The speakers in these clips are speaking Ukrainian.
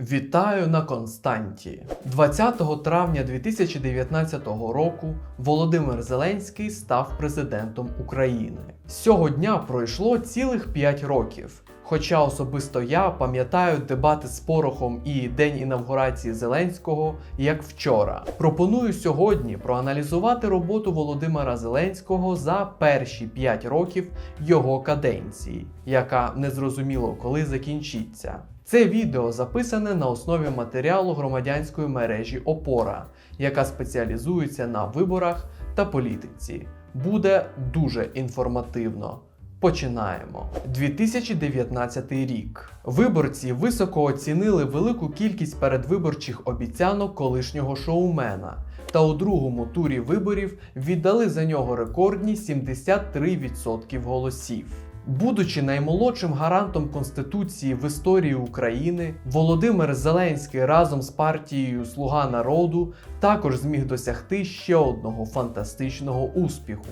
Вітаю на Константі. 20 травня 2019 року Володимир Зеленський став президентом України. З цього дня пройшло цілих 5 років. Хоча особисто я пам'ятаю дебати з Порохом і день інавгурації Зеленського як вчора. Пропоную сьогодні проаналізувати роботу Володимира Зеленського за перші 5 років його каденції, яка незрозуміло коли закінчиться. Це відео записане на основі матеріалу громадянської мережі Опора, яка спеціалізується на виборах та політиці. Буде дуже інформативно. Починаємо. 2019 рік. Виборці високо оцінили велику кількість передвиборчих обіцянок колишнього шоумена. Та у другому турі виборів віддали за нього рекордні 73% голосів. Будучи наймолодшим гарантом Конституції в історії України, Володимир Зеленський разом з партією Слуга народу також зміг досягти ще одного фантастичного успіху.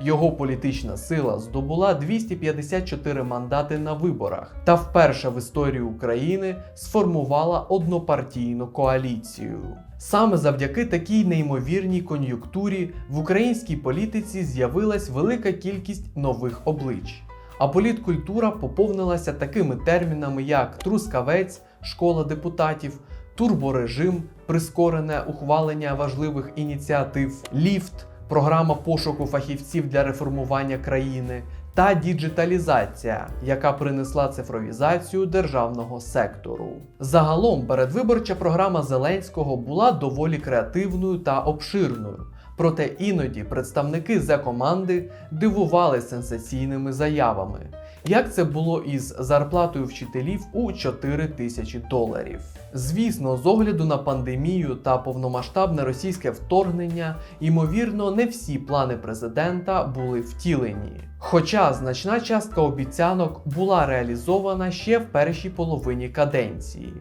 Його політична сила здобула 254 мандати на виборах та вперше в історії України сформувала однопартійну коаліцію. Саме завдяки такій неймовірній кон'юнктурі в українській політиці з'явилась велика кількість нових облич. А політкультура поповнилася такими термінами, як трускавець, школа депутатів, турборежим, прискорене ухвалення важливих ініціатив, ліфт, програма пошуку фахівців для реформування країни та діджиталізація, яка принесла цифровізацію державного сектору. Загалом передвиборча програма Зеленського була доволі креативною та обширною. Проте іноді представники за команди дивували сенсаційними заявами, як це було із зарплатою вчителів у 4 тисячі доларів. Звісно, з огляду на пандемію та повномасштабне російське вторгнення, ймовірно, не всі плани президента були втілені. Хоча значна частка обіцянок була реалізована ще в першій половині каденції.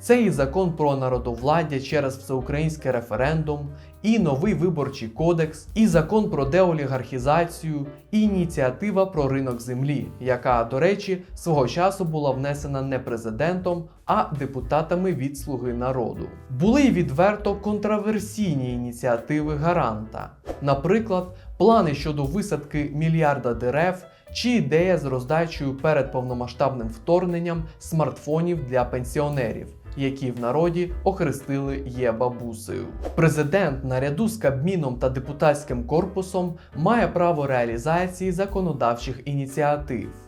Це і закон про народовладдя через всеукраїнський референдум, і новий виборчий кодекс, і закон про деолігархізацію, і ініціатива про ринок землі, яка, до речі, свого часу була внесена не президентом, а депутатами від Слуги народу. Були й відверто контраверсійні ініціативи гаранта, наприклад, плани щодо висадки мільярда дерев. Чи ідея з роздачею перед повномасштабним вторгненням смартфонів для пенсіонерів, які в народі охрестили є бабусею. Президент наряду з Кабміном та депутатським корпусом має право реалізації законодавчих ініціатив.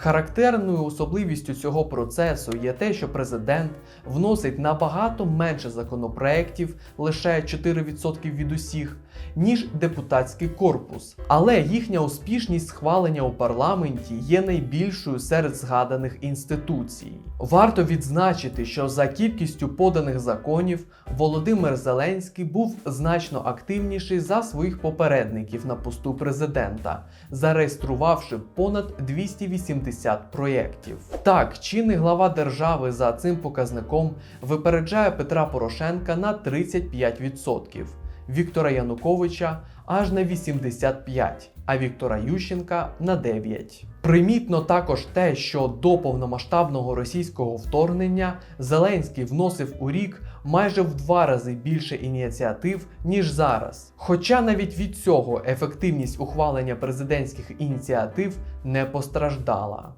Характерною особливістю цього процесу є те, що президент вносить набагато менше законопроєктів, лише 4% від усіх, ніж депутатський корпус. Але їхня успішність схвалення у парламенті є найбільшою серед згаданих інституцій. Варто відзначити, що за кількістю поданих законів Володимир Зеленський був значно активніший за своїх попередників на посту президента, зареєструвавши понад 280 проєктів. Так, чинний глава держави за цим показником випереджає Петра Порошенка на 35%. Віктора Януковича аж на 85, а Віктора Ющенка на 9. Примітно також те, що до повномасштабного російського вторгнення Зеленський вносив у рік майже в два рази більше ініціатив, ніж зараз. Хоча навіть від цього ефективність ухвалення президентських ініціатив не постраждала.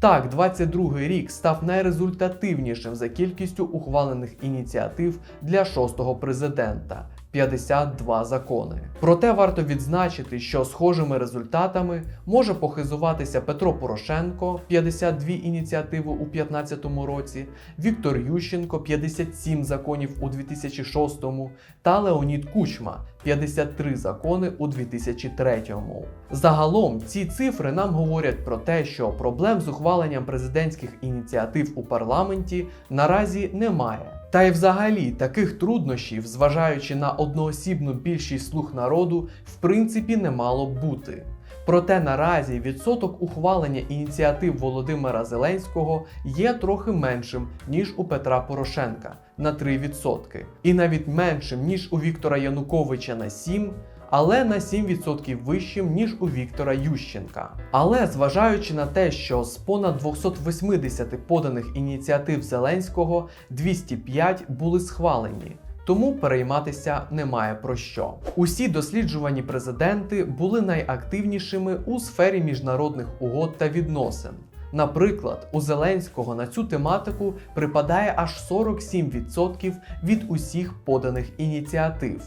Так, 22-й рік став найрезультативнішим за кількістю ухвалених ініціатив для шостого президента. 52 закони. Проте варто відзначити, що схожими результатами може похизуватися Петро Порошенко 52 ініціативи у 2015 році, Віктор Ющенко 57 законів у 2006 та Леонід Кучма 53 закони у 2003. Загалом ці цифри нам говорять про те, що проблем з ухваленням президентських ініціатив у парламенті наразі немає. Та й взагалі таких труднощів, зважаючи на одноосібну більшість слуг народу, в принципі не мало бути. Проте наразі відсоток ухвалення ініціатив Володимира Зеленського є трохи меншим, ніж у Петра Порошенка на 3%, і навіть меншим, ніж у Віктора Януковича на 7%, але на 7% вищим, ніж у Віктора Ющенка. Але зважаючи на те, що з понад 280 поданих ініціатив Зеленського 205 були схвалені. Тому перейматися немає про що. Усі досліджувані президенти були найактивнішими у сфері міжнародних угод та відносин. Наприклад, у Зеленського на цю тематику припадає аж 47% від усіх поданих ініціатив.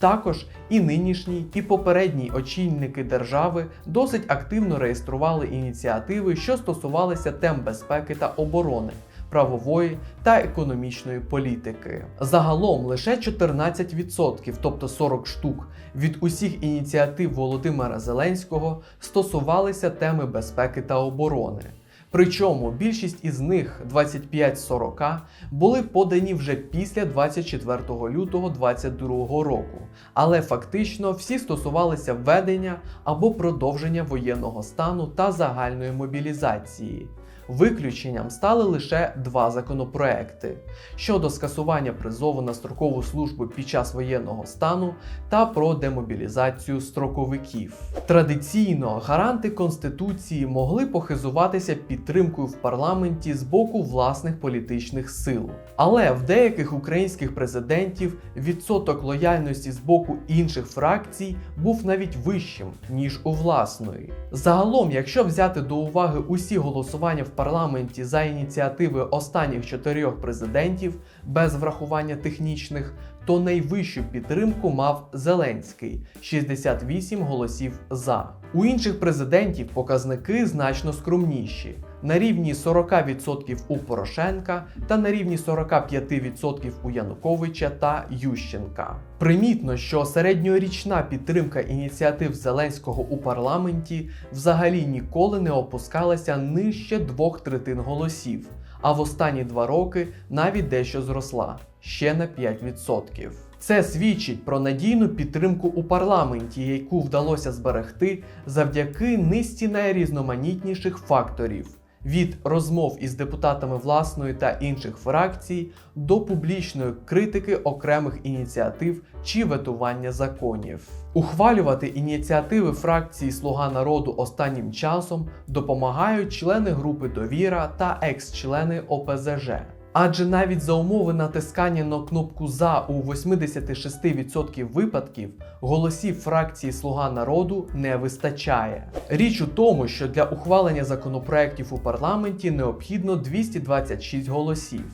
Також і нинішній, і попередній очільники держави досить активно реєстрували ініціативи, що стосувалися тем безпеки та оборони, правової та економічної політики. Загалом лише 14%, тобто 40 штук, від усіх ініціатив Володимира Зеленського стосувалися теми безпеки та оборони. Причому більшість із них 25 з 40 були подані вже після 24 лютого 2022 року, але фактично всі стосувалися введення або продовження воєнного стану та загальної мобілізації. Виключенням стали лише два законопроекти щодо скасування призову на строкову службу під час воєнного стану та про демобілізацію строковиків. Традиційно гаранти конституції могли похизуватися підтримкою в парламенті з боку власних політичних сил, але в деяких українських президентів відсоток лояльності з боку інших фракцій був навіть вищим ніж у власної. Загалом, якщо взяти до уваги усі голосування в парламенті за ініціативи останніх чотирьох президентів без врахування технічних, то найвищу підтримку мав Зеленський 68 голосів за. У інших президентів показники значно скромніші. На рівні 40% у Порошенка та на рівні 45% у Януковича та Ющенка. Примітно, що середньорічна підтримка ініціатив Зеленського у парламенті взагалі ніколи не опускалася нижче двох третин голосів, а в останні два роки навіть дещо зросла ще на 5%. Це свідчить про надійну підтримку у парламенті, яку вдалося зберегти завдяки низці найрізноманітніших факторів. Від розмов із депутатами власної та інших фракцій до публічної критики окремих ініціатив чи ветування законів. Ухвалювати ініціативи фракції Слуга народу останнім часом допомагають члени групи Довіра та екс-члени ОПЗЖ. Адже навіть за умови натискання на кнопку за у 86% випадків голосів фракції Слуга народу не вистачає. Річ у тому, що для ухвалення законопроєктів у парламенті необхідно 226 голосів.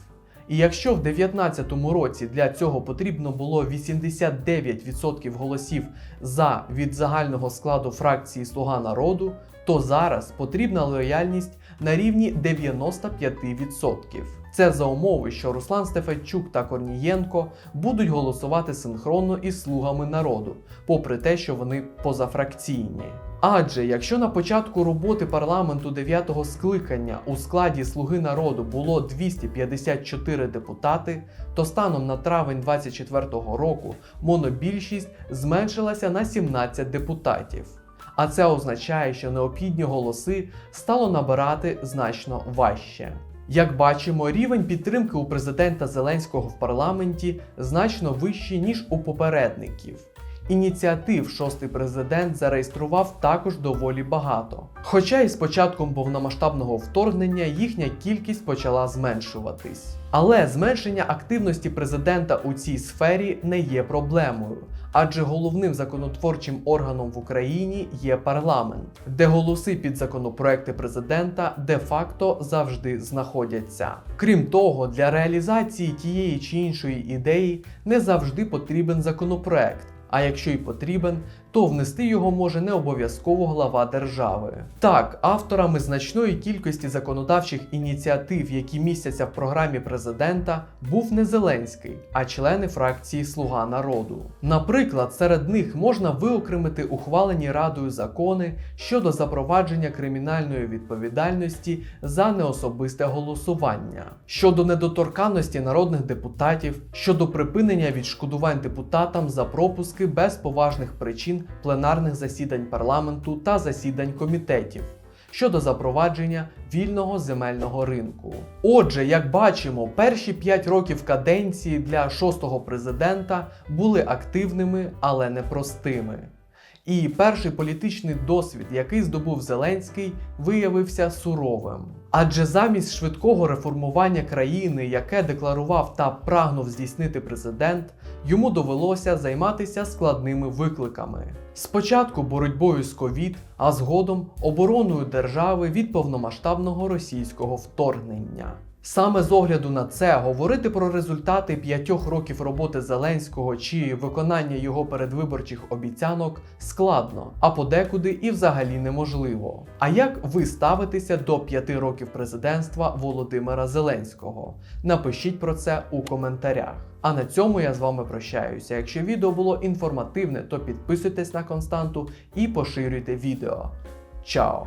І якщо в 2019 році для цього потрібно було 89% голосів за від загального складу фракції Слуга народу, то зараз потрібна лояльність на рівні 95%. Це за умови, що Руслан Стефанчук та Корнієнко будуть голосувати синхронно із слугами народу, попри те, що вони позафракційні. Адже якщо на початку роботи парламенту 9-го скликання у складі Слуги народу було 254 депутати, то станом на травень 24-го року монобільшість зменшилася на 17 депутатів. А це означає, що необхідні голоси стало набирати значно важче. Як бачимо, рівень підтримки у президента Зеленського в парламенті значно вищий, ніж у попередників. Ініціатив шостий президент зареєстрував також доволі багато. Хоча і з початком повномасштабного вторгнення їхня кількість почала зменшуватись. Але зменшення активності президента у цій сфері не є проблемою, адже головним законотворчим органом в Україні є парламент, де голоси під законопроекти президента де-факто завжди знаходяться. Крім того, для реалізації тієї чи іншої ідеї не завжди потрібен законопроект. А якщо й потрібен, то внести його може не обов'язково глава держави. Так, авторами значної кількості законодавчих ініціатив, які містяться в програмі президента, був не Зеленський, а члени фракції Слуга народу. Наприклад, серед них можна виокремити ухвалені радою закони щодо запровадження кримінальної відповідальності за неособисте голосування, щодо недоторканності народних депутатів, щодо припинення відшкодувань депутатам за пропуски без поважних причин пленарних засідань парламенту та засідань комітетів, щодо запровадження вільного земельного ринку. Отже, як бачимо, перші 5 років каденції для шостого президента були активними, але непростими. І перший політичний досвід, який здобув Зеленський, виявився суровим. Адже замість швидкого реформування країни, яке декларував та прагнув здійснити президент, йому довелося займатися складними викликами. Спочатку боротьбою з ковід, а згодом обороною держави від повномасштабного російського вторгнення. Саме з огляду на це говорити про результати п'ятьох років роботи Зеленського чи виконання його передвиборчих обіцянок складно, а подекуди і взагалі неможливо. А як ви ставитеся до п'яти років президентства Володимира Зеленського? Напишіть про це у коментарях. А на цьому я з вами прощаюся. Якщо відео було інформативне, то підписуйтесь на константу і поширюйте відео. Чао!